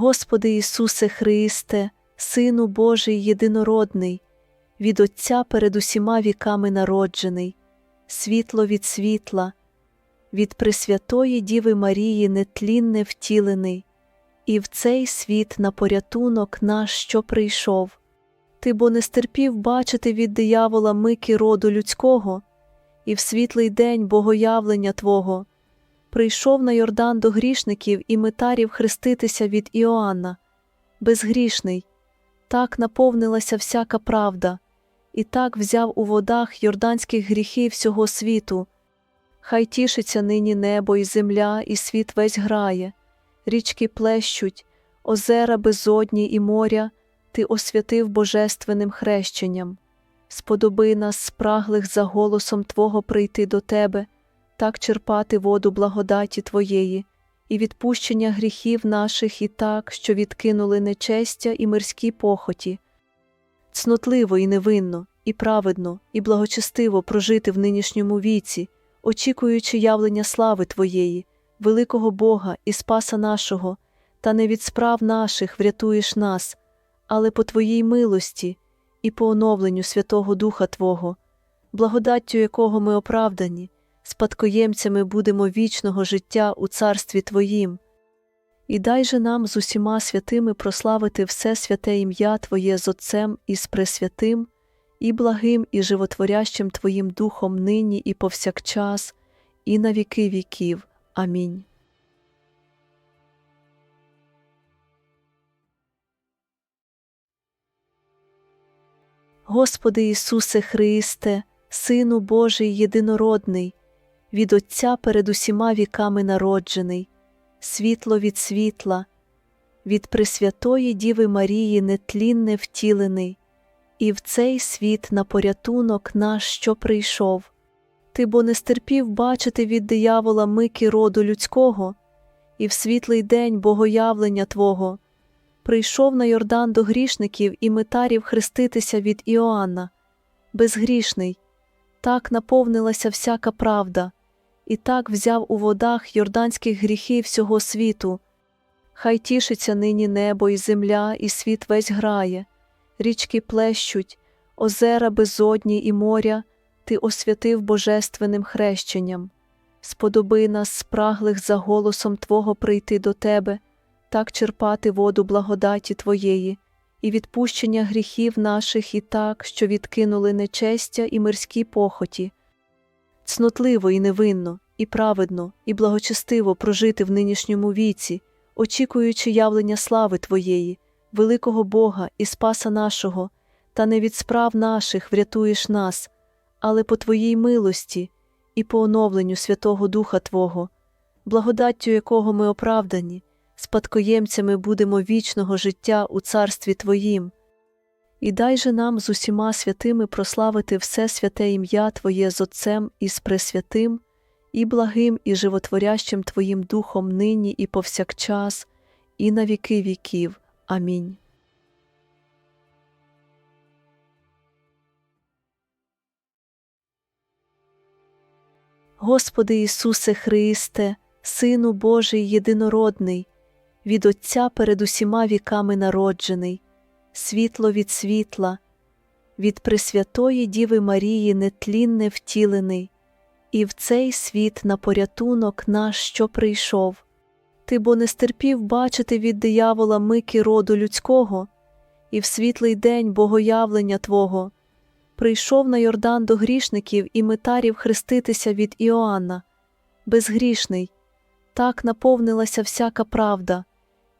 Господи Ісусе Христе, Сину Божий єдинородний, від Отця перед усіма віками народжений, світло від світла, від Пресвятої Діви Марії нетлінне втілений, і в цей світ на порятунок наш, що прийшов. Ти бо не стерпів бачити від диявола мики роду людського, і в світлий день богоявлення Твого прийшов на Йордан до грішників і митарів хреститися від Іоанна, безгрішний, так наповнилася всяка правда, і так взяв у водах йорданських гріхів всього світу. Хай тішиться нині небо і земля, і світ весь грає, річки плещуть, озера безодні і моря, ти освятив божественним хрещенням. Сподоби нас, спраглих за голосом Твого прийти до Тебе, так черпати воду благодаті Твоєї, і відпущення гріхів наших і так, що відкинули нечестя і мирські похоті, цнотливо і невинно, і праведно, і благочестиво прожити в нинішньому віці, очікуючи явлення слави Твоєї, великого Бога і Спаса нашого, та не від справ наших врятуєш нас, але по Твоїй милості і по оновленню Святого Духа Твого, благодаттю якого ми оправдані, спадкоємцями будемо вічного життя у царстві Твоїм. І дай же нам з усіма святими прославити все святе ім'я Твоє з Отцем і з Пресвятим, і благим, і животворящим Твоїм Духом нині і повсякчас, і на віки віків. Амінь. Господи Ісусе Христе, Сину Божий єдинородний, від Отця перед усіма віками народжений, світло від світла, від Пресвятої Діви Марії нетлінне втілений, і в цей світ на порятунок наш, що прийшов. Ти бо не стерпів бачити від диявола мики роду людського, і в світлий день богоявлення Твого. Прийшов на Йордан до грішників і митарів хреститися від Іоанна, безгрішний, так наповнилася всяка правда, і так взяв у водах йорданських гріхів всього світу. Хай тішиться нині небо і земля, і світ весь грає, річки плещуть, озера безодні і моря, ти освятив божественним хрещенням. Сподоби нас, спраглих за голосом Твого прийти до Тебе, так черпати воду благодаті Твоєї, і відпущення гріхів наших і так, що відкинули нечестя і мирські похоті, цнотливо і невинно, і праведно, і благочестиво прожити в нинішньому віці, очікуючи явлення слави Твоєї, великого Бога і Спаса нашого, та не від справ наших врятуєш нас, але по Твоїй милості і по оновленню Святого Духа Твого, благодаттю якого ми оправдані, спадкоємцями будемо вічного життя у царстві Твоїм. І дай же нам з усіма святими прославити все святе ім'я Твоє з Отцем і з Пресвятим, і благим, і животворящим Твоїм Духом нині і повсякчас, і на віки віків. Амінь. Господи Ісусе Христе, Сину Божий єдинородний, від Отця перед усіма віками народжений, світло від світла, від Пресвятої Діви Марії нетлінне втілений, і в цей світ на порятунок наш, що прийшов. Ти бо не стерпів бачити від диявола мики роду людського, і в світлий день богоявлення Твого. Прийшов на Йордан до грішників і митарів хреститися від Іоанна, безгрішний, так наповнилася всяка правда,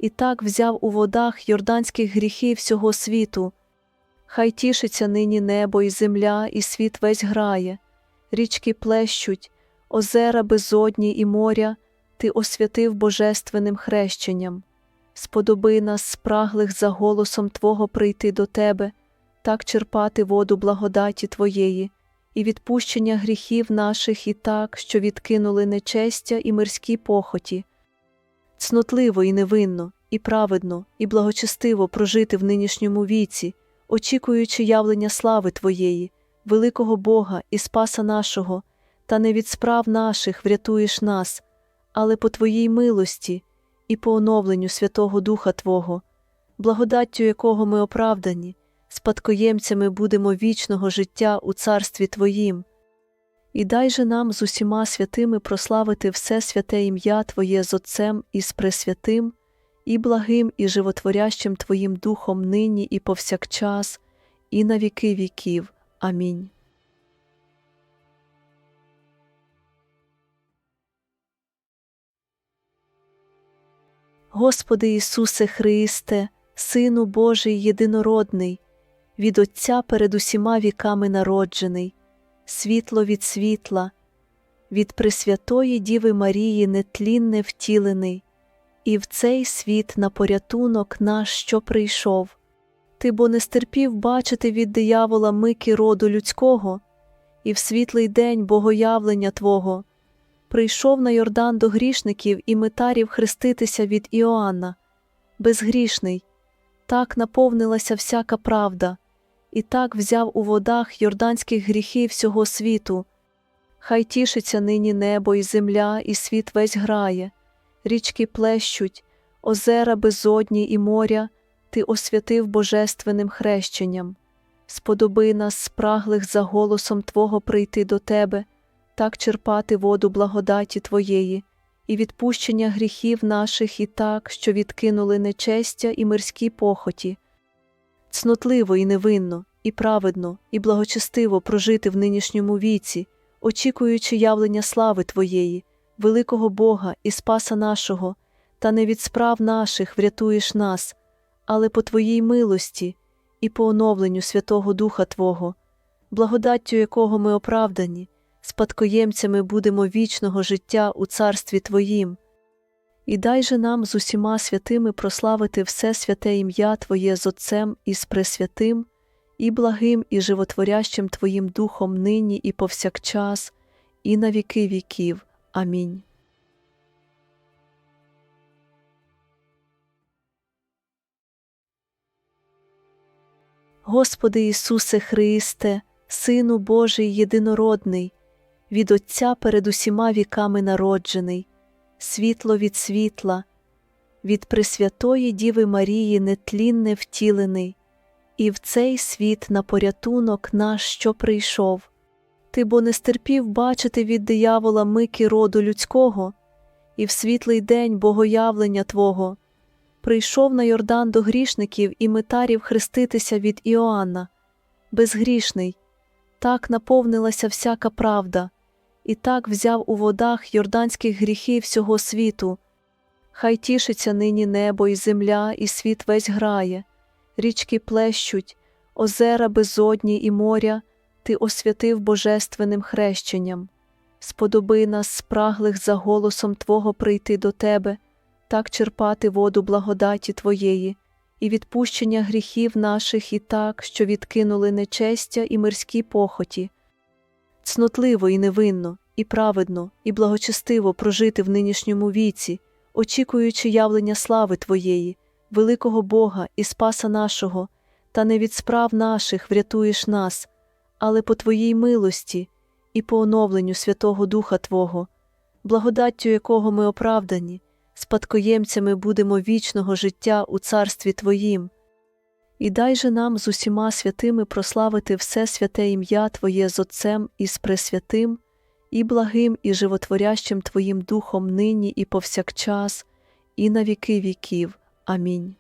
і так взяв у водах йорданських гріхів всього світу. Хай тішиться нині небо і земля, і світ весь грає, річки плещуть, озера безодні і моря, ти освятив божественним хрещенням. Сподоби нас, спраглих за голосом Твого прийти до Тебе, так черпати воду благодаті Твоєї, і відпущення гріхів наших і так, що відкинули нечестя і мирські похоті, цнотливо і невинно, і праведно, і благочестиво прожити в нинішньому віці, очікуючи явлення слави Твоєї, великого Бога і Спаса нашого, та не від справ наших врятуєш нас, але по Твоїй милості і по оновленню Святого Духа Твого, благодаттю якого ми оправдані, спадкоємцями будемо вічного життя у Царстві Твоїм. І дай же нам з усіма святими прославити все святе ім'я Твоє з Отцем і з Пресвятим, і благим, і животворящим Твоїм Духом нині і повсякчас, і на віки віків. Амінь. Господи Ісусе Христе, Сину Божий єдинородний, від Отця перед усіма віками народжений, світло від світла, від Пресвятої Діви Марії нетлінне втілений, і в цей світ на порятунок наш, що прийшов. Ти бо не стерпів бачити від диявола мики роду людського, і в світлий день богоявлення Твого. Прийшов на Йордан до грішників і митарів хреститися від Іоанна, безгрішний, так наповнилася всяка правда, і так взяв у водах йорданських гріхів всього світу. Хай тішиться нині небо і земля, і світ весь грає, річки плещуть, озера безодні і моря, ти освятив божественним хрещенням. Сподоби нас, спраглих за голосом Твого прийти до Тебе, так черпати воду благодаті Твоєї, і відпущення гріхів наших і так, що відкинули нечестя і мирські похоті, цнотливо і невинно, і праведно, і благочестиво прожити в нинішньому віці, очікуючи явлення слави Твоєї, великого Бога і Спаса нашого, та не від справ наших врятуєш нас, але по Твоїй милості і по оновленню Святого Духа Твого, благодаттю якого ми оправдані спадкоємцями будемо вічного життя у Царстві Твоїм. І дай же нам з усіма святими прославити все святе ім'я Твоє з Отцем і з Пресвятим, і благим, і животворящим Твоїм Духом нині і повсякчас, і на віки віків. Амінь. Господи Ісусе Христе, Сину Божий єдинородний, від Отця перед усіма віками народжений, світло від світла, від Пресвятої Діви Марії нетлінне втілений, і в цей світ на порятунок наш, що прийшов. Ти бо не стерпів бачити від диявола мики роду людського, і в світлий день богоявлення Твого. Прийшов на Йордан до грішників і митарів хреститися від Іоанна, безгрішний, так наповнилася всяка правда, і так взяв у водах йорданських гріхів всього світу. Хай тішиться нині небо і земля, і світ весь грає, річки плещуть, озера безодні і моря, ти освятив божественним хрещенням. Сподоби нас, спраглих за голосом Твого прийти до Тебе, так черпати воду благодаті Твоєї, і відпущення гріхів наших і так, що відкинули нечестя і мирські похоті цнотливо і невинно, і праведно, і благочестиво прожити в нинішньому віці, очікуючи явлення слави Твоєї, великого Бога і Спаса нашого, та не від справ наших врятуєш нас, але по Твоїй милості і по оновленню Святого Духа Твого, благодаттю якого ми оправдані, спадкоємцями будемо вічного життя у Царстві Твоїм. І дай же нам з усіма святими прославити все святе ім'я Твоє з Отцем і з Пресвятим, і благим, і животворящим Твоїм Духом нині і повсякчас, і на віки віків. Амінь.